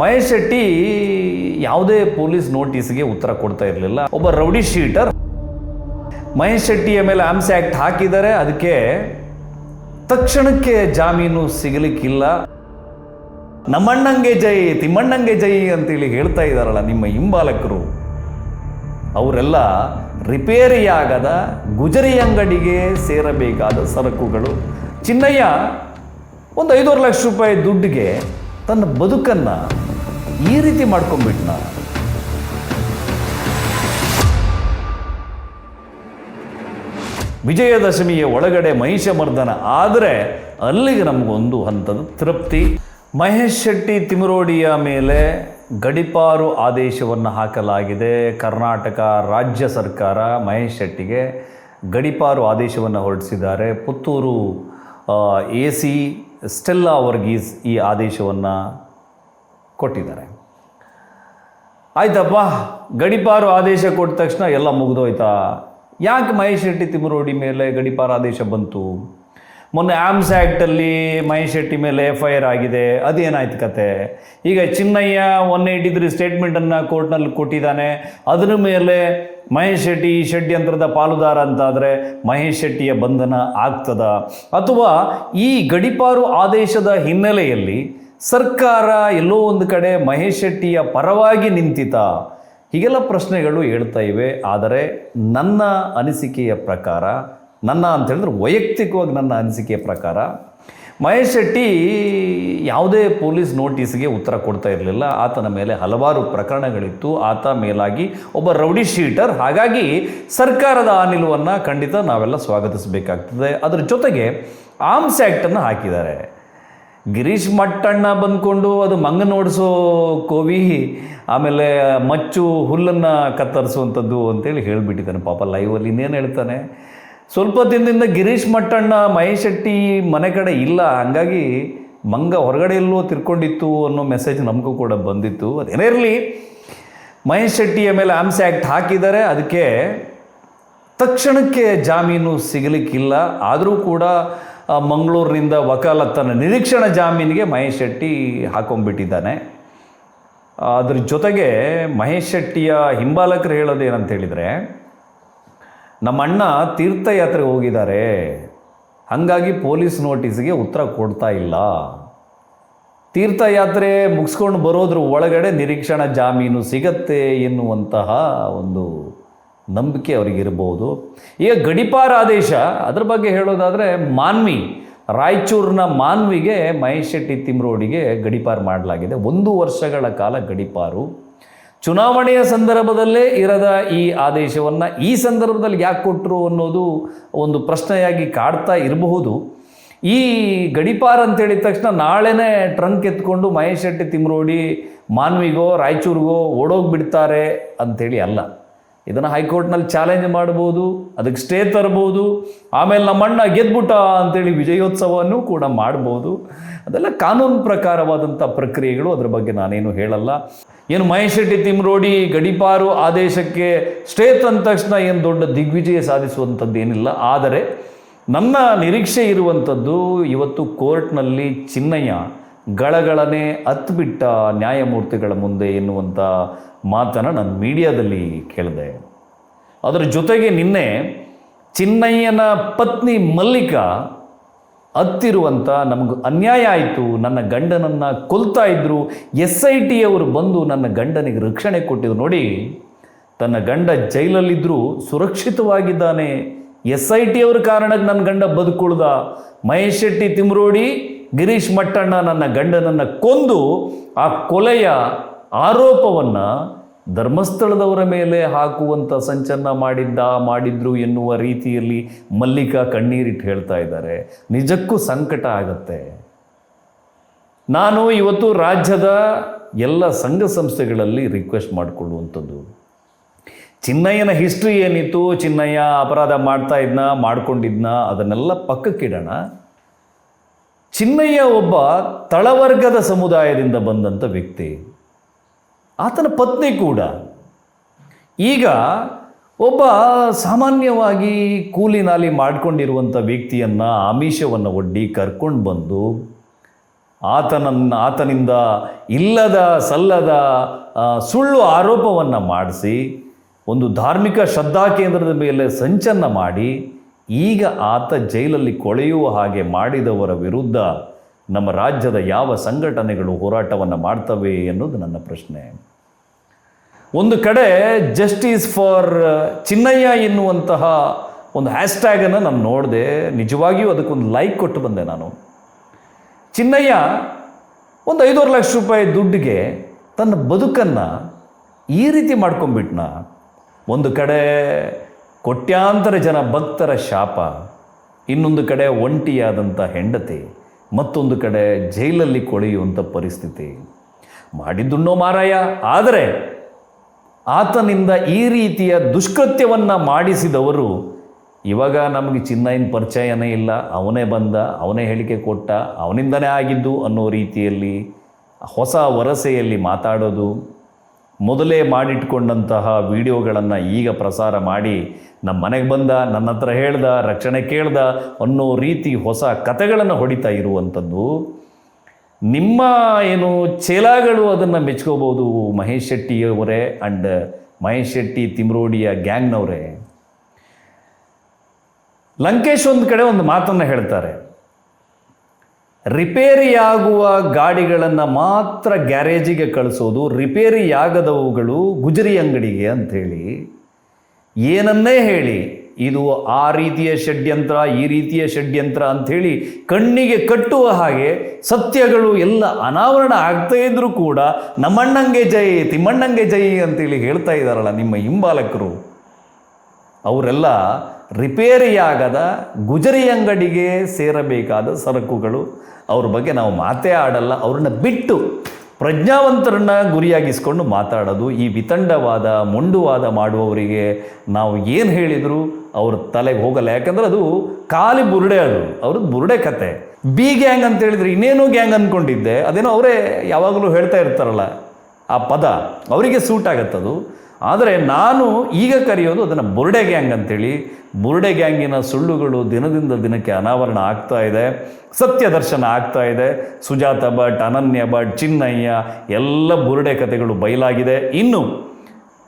ಮಹೇಶ್ ಶೆಟ್ಟಿ ಯಾವುದೇ ಪೊಲೀಸ್ ನೋಟಿಸ್ಗೆ ಉತ್ತರ ಕೊಡ್ತಾ ಇರಲಿಲ್ಲ. ಒಬ್ಬ ರೌಡಿ ಶೀಟರ್ ಮಹೇಶ್ ಶೆಟ್ಟಿಯ ಮೇಲೆ ಆಮ್ಸ್ ಆ್ಯಕ್ಟ್ ಹಾಕಿದ್ದಾರೆ. ಅದಕ್ಕೆ ತಕ್ಷಣಕ್ಕೆ ಜಾಮೀನು ಸಿಗಲಿಕ್ಕಿಲ್ಲ. ನಮ್ಮಣ್ಣಂಗೆ ಜೈ, ತಿಮ್ಮಣ್ಣಂಗೆ ಜೈ ಅಂತೇಳಿ ಹೇಳ್ತಾ ಇದ್ದಾರಲ್ಲ ನಿಮ್ಮ ಹಿಂಬಾಲಕರು. ಅವರೆಲ್ಲ ರಿಪೇರಿಯಾಗದ ಗುಜರಿ ಅಂಗಡಿಗೆ ಸೇರಬೇಕಾದ ಸರಕುಗಳು. ಚಿನ್ನಯ್ಯ, ಒಂದು ಐದೂವರೆ ಲಕ್ಷ ರೂಪಾಯಿ ದುಡ್ಡಿಗೆ ತನ್ನ ಬದುಕನ್ನು ಈ ರೀತಿ ಮಾಡ್ಕೊಂಬಿಟ್ನ ವಿಜಯದಶಮಿಯ ಒಳಗಡೆ ಮಹಿಷ ಮರ್ದನ ಆದರೆ ಅಲ್ಲಿಗೆ ನಮಗೊಂದು ಹಂತದ ತೃಪ್ತಿ. ಮಹೇಶ್ ಶೆಟ್ಟಿ ತಿಮರೋಡಿಯ ಮೇಲೆ ಗಡಿಪಾರು ಆದೇಶವನ್ನು ಹಾಕಲಾಗಿದೆ. ಕರ್ನಾಟಕ ರಾಜ್ಯ ಸರ್ಕಾರ ಮಹೇಶ್ ಶೆಟ್ಟಿಗೆ ಗಡಿಪಾರು ಆದೇಶವನ್ನು ಹೊರಡಿಸಿದ್ದಾರೆ. ಪುತ್ತೂರು ಎ ಸಿ ಸ್ಟೆಲ್ಲಾ ವರ್ಗೀಸ್ ಈ ಆದೇಶವನ್ನು ಕೊಟ್ಟಿದ್ದಾರೆ. ಆಯ್ತಪ್ಪ, ಗಡಿಪಾರು ಆದೇಶ ಕೊಟ್ಟ ತಕ್ಷಣ ಎಲ್ಲ ಮುಗಿದೋಯ್ತಾ? ಯಾಕೆ ಮಹೇಶ್ ಶೆಟ್ಟಿ ತಿಮರೋಡಿ ಮೇಲೆ ಗಡಿಪಾರು ಆದೇಶ ಬಂತು? ಮೊನ್ನೆ ಆಮ್ಸ್ ಆ್ಯಕ್ಟಲ್ಲಿ ಮಹೇಶ್ ಶೆಟ್ಟಿ ಮೇಲೆ ಎಫ್ ಐ ಆರ್ ಆಗಿದೆ, ಅದೇನಾಯ್ತು ಕತೆ? ಈಗ ಚಿನ್ನಯ್ಯ ಒನ್ ಏಯ್ಟಿ ತ್ರೀ ಸ್ಟೇಟ್ಮೆಂಟನ್ನು ಕೋರ್ಟ್ನಲ್ಲಿ ಕೊಟ್ಟಿದ್ದಾನೆ, ಅದರ ಮೇಲೆ ಮಹೇಶ್ ಶೆಟ್ಟಿ ಈ ಷಡ್ಯಂತ್ರದ ಪಾಲುದಾರ ಅಂತಾದರೆ ಮಹೇಶ್ ಶೆಟ್ಟಿಯ ಬಂಧನ ಆಗ್ತದ? ಅಥವಾ ಈ ಗಡಿಪಾರು ಆದೇಶದ ಹಿನ್ನೆಲೆಯಲ್ಲಿ ಸರ್ಕಾರ ಎಲ್ಲೋ ಒಂದು ಕಡೆ ಮಹೇಶ್ ಶೆಟ್ಟಿಯ ಪರವಾಗಿ ನಿಂತಿತ? ಹೀಗೆಲ್ಲ ಪ್ರಶ್ನೆಗಳು ಹೇಳ್ತಾ ಇವೆ, ಆದರೆ ನನ್ನ ಅನಿಸಿಕೆಯ ಪ್ರಕಾರ ನನ್ನ ಅಂತ ಹೇಳಿದ್ರೆ ವೈಯಕ್ತಿಕವಾಗಿ ನನ್ನ ಅನಿಸಿಕೆಯ ಪ್ರಕಾರ, ಮಹೇಶ್ ಶೆಟ್ಟಿ ಯಾವುದೇ ಪೊಲೀಸ್ ನೋಟಿಸ್ಗೆ ಉತ್ತರ ಕೊಡ್ತಾ ಇರಲಿಲ್ಲ. ಆತನ ಮೇಲೆ ಹಲವಾರು ಪ್ರಕರಣಗಳಿತ್ತು. ಆತ ಮೇಲಾಗಿ ಒಬ್ಬ ರೌಡಿ ಶೀಟರ್. ಹಾಗಾಗಿ ಸರ್ಕಾರದ ಆ ನಿಲುವನ್ನು ಖಂಡಿತ ನಾವೆಲ್ಲ ಸ್ವಾಗತಿಸಬೇಕಾಗ್ತದೆ. ಅದರ ಜೊತೆಗೆ ಆರ್ಮ್ಸ್ ಆ್ಯಕ್ಟನ್ನು ಹಾಕಿದ್ದಾರೆ. ಗಿರೀಶ್ ಮಟ್ಟಣ್ಣ ಬಂದ್ಕೊಂಡು ಅದು ಮಂಗನ ಓಡಿಸೋ ಕೋವಿ, ಆಮೇಲೆ ಮಚ್ಚು ಹುಲ್ಲನ್ನು ಕತ್ತರಿಸುವಂಥದ್ದು ಅಂತೇಳಿ ಹೇಳಿಬಿಟ್ಟಿದ್ದಾನೆ. ಪಾಪ ಲೈವಲ್ಲಿ ಇನ್ನೇನು ಹೇಳ್ತಾನೆ? ಸ್ವಲ್ಪ ದಿನದಿಂದ ಗಿರೀಶ್ ಮಟ್ಟಣ್ಣ, ಮಹೇಶ್ ಶೆಟ್ಟಿ ಮನೆ ಕಡೆ ಇಲ್ಲ. ಹಂಗಾಗಿ ಮಂಗ ಹೊರಗಡೆ ಎಲ್ಲೋ ತಿರ್ಕೊಂಡಿತ್ತು ಅನ್ನೋ ಮೆಸೇಜ್ ನಮಗೂ ಕೂಡ ಬಂದಿತ್ತು. ಅದೇನೇ ಇರಲಿ, ಮಹೇಶ್ ಶೆಟ್ಟಿಯ ಮೇಲೆ ಆಮ್ಸ್ ಆ್ಯಕ್ಟ್ ಹಾಕಿದ್ದಾರೆ ಅದಕ್ಕೆ ತಕ್ಷಣಕ್ಕೆ ಜಾಮೀನು ಸಿಗಲಿಕ್ಕಿಲ್ಲ. ಆದರೂ ಕೂಡ ಮಂಗಳೂರಿನಿಂದ ವಕಾಲತ್ತನ ನಿರೀಕ್ಷಣಾ ಜಾಮೀನಿಗೆ ಮಹೇಶ್ ಶೆಟ್ಟಿ ಹಾಕೊಂಡ್ಬಿಟ್ಟಿದ್ದಾನೆ. ಅದ್ರ ಜೊತೆಗೆ ಮಹೇಶ್ ಶೆಟ್ಟಿಯ ಹಿಂಬಾಲಕರು ಹೇಳೋದು ಏನಂತ ಹೇಳಿದರೆ ನಮ್ಮ ಅಣ್ಣ ತೀರ್ಥಯಾತ್ರೆಗೆ ಹೋಗಿದ್ದಾರೆ. ಹಾಗಾಗಿ ಪೊಲೀಸ್ ನೋಟಿಸ್ಗೆ ಉತ್ತರ ಕೊಡ್ತಾ ಇಲ್ಲ. ತೀರ್ಥಯಾತ್ರೆ ಮುಗಿಸ್ಕೊಂಡು ಬರೋದ್ರ ಒಳಗಡೆ ನಿರೀಕ್ಷಣಾ ಜಾಮೀನು ಸಿಗತ್ತೆ ಎನ್ನುವಂತಹ ಒಂದು ನಂಬಿಕೆ ಅವರಿಗಿರ್ಬೋದು. ಈಗ ಗಡಿಪಾರ ಆದೇಶ, ಅದ್ರ ಬಗ್ಗೆ ಹೇಳೋದಾದರೆ ಮಾನ್ವಿ, ರಾಯಚೂರಿನ ಮಾನ್ವಿಗೆ ಮಹೇಶ್ ಶೆಟ್ಟಿ ತಿಮ್ರೋಡಿಗೆ ಗಡಿಪಾರು ಮಾಡಲಾಗಿದೆ. ಒಂದು ವರ್ಷಗಳ ಕಾಲ ಗಡಿಪಾರು. ಚುನಾವಣೆಯ ಸಂದರ್ಭದಲ್ಲೇ ಇರದ ಈ ಆದೇಶವನ್ನು ಈ ಸಂದರ್ಭದಲ್ಲಿ ಯಾಕೆ ಕೊಟ್ಟರು ಅನ್ನೋದು ಒಂದು ಪ್ರಶ್ನೆಯಾಗಿ ಕಾಡ್ತಾ ಇರಬಹುದು. ಈ ಗಡಿಪಾರ ಅಂತ ಹೇಳಿದ ತಕ್ಷಣ ನಾಳೆನೇ ಟ್ರಂಕ್ ಎತ್ಕೊಂಡು ಮಹೇಶ್ ಶೆಟ್ಟಿ ತಿಮ್ರೋಡಿ, ಮಾನ್ವಿಗೋ, ರಾಯಚೂರಿಗೋ ಓಡೋಗ್ಬಿಡ್ತಾರೆ ಅಂಥೇಳಿ ಅಲ್ಲ. ಇದನ್ನು ಹೈಕೋರ್ಟ್ನಲ್ಲಿ ಚಾಲೆಂಜ್ ಮಾಡ್ಬೋದು, ಅದಕ್ಕೆ ಸ್ಟೇ ತರ್ಬೋದು, ಆಮೇಲೆ ನಮ್ಮಣ್ಣ ಗೆದ್ಬಿಟ್ಟ ಅಂತೇಳಿ ವಿಜಯೋತ್ಸವವನ್ನು ಕೂಡ ಮಾಡ್ಬೋದು. ಅದೆಲ್ಲ ಕಾನೂನು ಪ್ರಕಾರವಾದಂಥ ಪ್ರಕ್ರಿಯೆಗಳು ಅದರ ಬಗ್ಗೆ ನಾನೇನು ಹೇಳಲ್ಲ. ಏನು ಮಹೇಶ್ ಶೆಟ್ಟಿ ತಿಮ್ರೋಡಿ ಗಡಿಪಾರು ಆದೇಶಕ್ಕೆ ಸ್ಟೇ ತಂದ ತಕ್ಷಣ ಏನು ದೊಡ್ಡ ದಿಗ್ವಿಜಯ ಸಾಧಿಸುವಂಥದ್ದು ಏನಿಲ್ಲ. ಆದರೆ ನನ್ನ ನಿರೀಕ್ಷೆ ಇರುವಂಥದ್ದು ಇವತ್ತು ಕೋರ್ಟ್ನಲ್ಲಿ ಚಿನ್ನಯ್ಯ ಗಳಗಳನೆ ಹತ್ಬಿಟ್ಟ ನ್ಯಾಯಮೂರ್ತಿಗಳ ಮುಂದೆ ಎನ್ನುವಂಥ ಮಾತನ್ನು ನಾನು ಮೀಡಿಯಾದಲ್ಲಿ ಕೇಳಿದೆ. ಅದರ ಜೊತೆಗೆ ನಿನ್ನೆ ಚಿನ್ನಯ್ಯನ ಪತ್ನಿ ಮಲ್ಲಿಕಾ ಹತ್ತಿರುವಂಥ ನಮಗೆ ಅನ್ಯಾಯ ಆಯಿತು, ನನ್ನ ಗಂಡನನ್ನು ಕೊಲ್ತಾ ಇದ್ದರು ಎಸ್ ಐ ಟಿಯವರು ಬಂದು ನನ್ನ ಗಂಡನಿಗೆ ರಕ್ಷಣೆ ಕೊಟ್ಟಿದ್ರು ನೋಡಿ, ತನ್ನ ಗಂಡ ಜೈಲಲ್ಲಿದ್ದರೂ ಸುರಕ್ಷಿತವಾಗಿದ್ದಾನೆ. ಎಸ್ ಐ ಟಿಯವ್ರ ಕಾರಣಕ್ಕೆ ನನ್ನ ಗಂಡ ಬದುಕುಳ್ದ. ಮಹೇಶ್ ಶೆಟ್ಟಿ ತಿಮ್ರೋಡಿ ಗಿರೀಶ್ ಮಟ್ಟಣ್ಣ ನನ್ನ ಗಂಡನನ್ನು ಕೊಂದು ಆ ಕೊಲೆಯ ಆರೋಪವನ್ನು ಧರ್ಮಸ್ಥಳದವರ ಮೇಲೆ ಹಾಕುವಂಥ ಸಂಚನ್ನ ಮಾಡಿದ್ದ, ಮಾಡಿದ್ರು ಎನ್ನುವ ರೀತಿಯಲ್ಲಿ ಮಲ್ಲಿಕಾ ಕಣ್ಣೀರಿಟ್ಟು ಹೇಳ್ತಾ ಇದ್ದಾರೆ. ನಿಜಕ್ಕೂ ಸಂಕಟ ಆಗತ್ತೆ. ನಾನು ಇವತ್ತು ರಾಜ್ಯದ ಎಲ್ಲ ಸಂಘ ಸಂಸ್ಥೆಗಳಲ್ಲಿ ರಿಕ್ವೆಸ್ಟ್ ಮಾಡಿಕೊಳ್ಳುವಂಥದ್ದು. ಚಿನ್ನಯ್ಯನ ಹಿಸ್ಟ್ರಿ ಏನಿತ್ತು, ಚಿನ್ನಯ್ಯ ಅಪರಾಧ ಮಾಡ್ತಾ ಇದ್ನ, ಮಾಡ್ಕೊಂಡಿದ್ನ, ಅದನ್ನೆಲ್ಲ ಪಕ್ಕಕ್ಕಿಡೋಣ. ಚಿನ್ನಯ್ಯ ಒಬ್ಬ ತಳವರ್ಗದ ಸಮುದಾಯದಿಂದ ಬಂದಂಥ ವ್ಯಕ್ತಿ. ಆತನ ಪತ್ನಿ ಕೂಡ. ಈಗ ಒಬ್ಬ ಸಾಮಾನ್ಯವಾಗಿ ಕೂಲಿ ನಾಲಿ ಮಾಡಿಕೊಂಡಿರುವಂಥ ವ್ಯಕ್ತಿಯನ್ನು ಆಮಿಷವನ್ನು ಒಡ್ಡಿ ಕರ್ಕೊಂಡು ಬಂದು ಆತನನ್ನು ಆತನಿಂದ ಇಲ್ಲದ ಸಲ್ಲದ ಸುಳ್ಳು ಆರೋಪವನ್ನು ಮಾಡಿಸಿ, ಒಂದು ಧಾರ್ಮಿಕ ಶ್ರದ್ಧಾ ಕೇಂದ್ರದ ಮೇಲೆ ಸಂಚನ್ನು ಮಾಡಿ ಈಗ ಆತ ಜೈಲಲ್ಲಿ ಕೊಳೆಯುವ ಹಾಗೆ ಮಾಡಿದವರ ವಿರುದ್ಧ ನಮ್ಮ ರಾಜ್ಯದ ಯಾವ ಸಂಘಟನೆಗಳು ಹೋರಾಟವನ್ನು ಮಾಡ್ತವೆ ಎನ್ನುವುದು ನನ್ನ ಪ್ರಶ್ನೆ. ಒಂದು ಕಡೆ ಜಸ್ಟಿಸ್ ಫಾರ್ ಚಿನ್ನಯ್ಯ ಎನ್ನುವಂತಹ ಒಂದು ಹ್ಯಾಶ್ಟ್ಯಾಗನ್ನು ನಾನು ನೋಡಿದೆ. ನಿಜವಾಗಿಯೂ ಅದಕ್ಕೊಂದು ಲೈಕ್ ಕೊಟ್ಟು ಬಂದೆ ನಾನು. ಚಿನ್ನಯ್ಯ ಒಂದು ಐದೂವರೆ ಲಕ್ಷ ರೂಪಾಯಿ ದುಡ್ಡಿಗೆ ತನ್ನ ಬದುಕನ್ನು ಈ ರೀತಿ ಮಾಡ್ಕೊಂಬಿಟ್ನ ಒಂದು ಕಡೆ ಕೋಟ್ಯಾಂತರ ಜನ ಭಕ್ತರ ಶಾಪ, ಇನ್ನೊಂದು ಕಡೆ ಒಂಟಿಯಾದಂಥ ಹೆಂಡತಿ, ಮತ್ತೊಂದು ಕಡೆ ಜೈಲಲ್ಲಿ ಕೊಳೆಯುವಂಥ ಪರಿಸ್ಥಿತಿ. ಮಾಡಿದ್ದುಣ್ಣೋ ಮಾರಾಯ, ಆದರೆ ಆತನಿಂದ ಈ ರೀತಿಯ ದುಷ್ಕೃತ್ಯವನ್ನು ಮಾಡಿಸಿದವರು, ಇವಾಗ ನಮಗೆ ಚಿನ್ನೈನ ಪರಿಚಯನೇ ಇಲ್ಲ, ಅವನೇ ಬಂದ, ಅವನೇ ಹೇಳಿಕೆ ಕೊಟ್ಟ, ಅವನಿಂದನೇ ಆಗಿದ್ದು ಅನ್ನೋ ರೀತಿಯಲ್ಲಿ, ಹೊಸ ವರಸೆಯಲ್ಲಿ ಮಾತಾಡೋದು ಮೊದಲೇ ಮಾಡಿಟ್ಕೊಂಡಂತಹ ವಿಡಿಯೋಗಳನ್ನು ಈಗ ಪ್ರಸಾರ ಮಾಡಿ ನಮ್ಮ ಮನೆಗೆ ಬಂದ, ನನ್ನ ಹತ್ರ ಹೇಳ್ದ, ರಕ್ಷಣೆ ಕೇಳ್ದ ಅನ್ನೋ ರೀತಿ ಹೊಸ ಕಥೆಗಳನ್ನು ಹೊಡಿತಾ ಇರುವಂಥದ್ದು. ನಿಮ್ಮ ಏನು ಚೇಲಾಗಳು ಅದನ್ನು ಮೆಚ್ಕೋಬೋದು ಮಹೇಶ್ ಶೆಟ್ಟಿಯವರೇ ಆ್ಯಂಡ್ ಮಹೇಶ್ ಶೆಟ್ಟಿ ತಿಮ್ರೋಡಿಯ ಗ್ಯಾಂಗ್ನವರೇ. ಲಂಕೇಶ್ ಒಂದು ಕಡೆ ಒಂದು ಮಾತನ್ನು ಹೇಳ್ತಾರೆ. ರಿಪೇರಿಯಾಗುವ ಗಾಡಿಗಳನ್ನು ಮಾತ್ರ ಗ್ಯಾರೇಜಿಗೆ ಕಳಿಸೋದು ರಿಪೇರಿಯಾಗದವುಗಳು ಗುಜರಿ ಅಂಗಡಿಗೆ ಅಂಥೇಳಿ ಏನನ್ನೇ ಹೇಳಿ, ಇದು ಆ ರೀತಿಯ ಷಡ್ಯಂತ್ರ, ಈ ರೀತಿಯ ಷಡ್ಯಂತ್ರ ಅಂಥೇಳಿ ಕಣ್ಣಿಗೆ ಕಟ್ಟುವ ಹಾಗೆ ಸತ್ಯಗಳು ಎಲ್ಲ ಅನಾವರಣ ಆಗ್ತಾ ಇದ್ರೂ ಕೂಡ ನಮ್ಮಣ್ಣಂಗೆ ಜೈ, ತಿಮ್ಮಣ್ಣಂಗೆ ಜೈ ಅಂತೇಳಿ ಹೇಳ್ತಾ ಇದ್ದಾರಲ್ಲ ನಿಮ್ಮ ಹಿಂಬಾಲಕರು. ಅವರೆಲ್ಲ ರಿಪೇರಿಯಾಗದ ಗುಜರಿ ಅಂಗಡಿಗೆ ಸೇರಬೇಕಾದ ಸರಕುಗಳು ಅವ್ರ ಬಗ್ಗೆ ನಾವು ಮಾತೇ ಆಡಲ್ಲ, ಅವ್ರನ್ನ ಬಿಟ್ಟು ಪ್ರಜ್ಞಾವಂತರನ್ನ ಗುರಿಯಾಗಿಸ್ಕೊಂಡು ಮಾತಾಡೋದು, ಈ ವಿತಂಡವಾದ, ಮೊಂಡುವಾದ ಮಾಡುವವರಿಗೆ ನಾವು ಏನು ಹೇಳಿದರೂ ಅವ್ರ ತಲೆಗೆ ಹೋಗಲ್ಲ. ಯಾಕಂದ್ರೆ ಅದು ಖಾಲಿ ಬುರುಡೆ ಅದು ಅವ್ರದ್ದು ಬುರುಡೆ ಕತೆ. ಬಿ ಗ್ಯಾಂಗ್ ಅಂತ ಹೇಳಿದ್ರೆ ಇನ್ನೇನೋ ಗ್ಯಾಂಗ್ ಅಂದ್ಕೊಂಡಿದ್ದೆ ಅದೇನೋ ಅವರೇ ಯಾವಾಗಲೂ ಹೇಳ್ತಾ ಇರ್ತಾರಲ್ಲ, ಆ ಪದ, ಅವರಿಗೆ ಸೂಟ್ ಆಗತ್ತದು. ಆದರೆ ನಾನು ಈಗ ಕರೆಯೋದು ಅದನ್ನು ಬುರ್ಡೆ ಗ್ಯಾಂಗ್ ಅಂತೇಳಿ. ಬುರ್ಡೆ ಗ್ಯಾಂಗಿನ ಸುಳ್ಳುಗಳು ದಿನದಿಂದ ದಿನಕ್ಕೆ ಅನಾವರಣ ಆಗ್ತಾ ಇದೆ. ಸತ್ಯ ದರ್ಶನ ಆಗ್ತಾ ಇದೆ. ಸುಜಾತ ಭಟ್, ಅನನ್ಯ ಭಟ್, ಚಿನ್ನಯ್ಯ ಎಲ್ಲ ಬುರುಡೆ ಕಥೆಗಳು ಬಯಲಾಗಿದೆ. ಇನ್ನು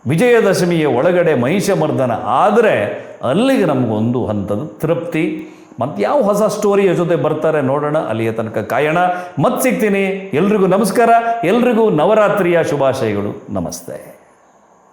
ವಿಜಯದಶಮಿಯ ಒಳಗಡೆ ಮಹಿಷಮರ್ದನ ಆದರೆ ಅಲ್ಲಿಗೆ ನಮಗೊಂದು ಹಂತದ ತೃಪ್ತಿ. ಮತ್ತು ಯಾವ ಹೊಸ ಸ್ಟೋರಿಯ ಜೊತೆ ಬರ್ತಾರೆ ನೋಡೋಣ, ಅಲ್ಲಿಯ ತನಕ ಕಾಯೋಣ. ಮತ್ತೆ ಸಿಗ್ತೀನಿ. ಎಲ್ರಿಗೂ ನಮಸ್ಕಾರ. ಎಲ್ರಿಗೂ ನವರಾತ್ರಿಯ ಶುಭಾಶಯಗಳು. ನಮಸ್ತೆ.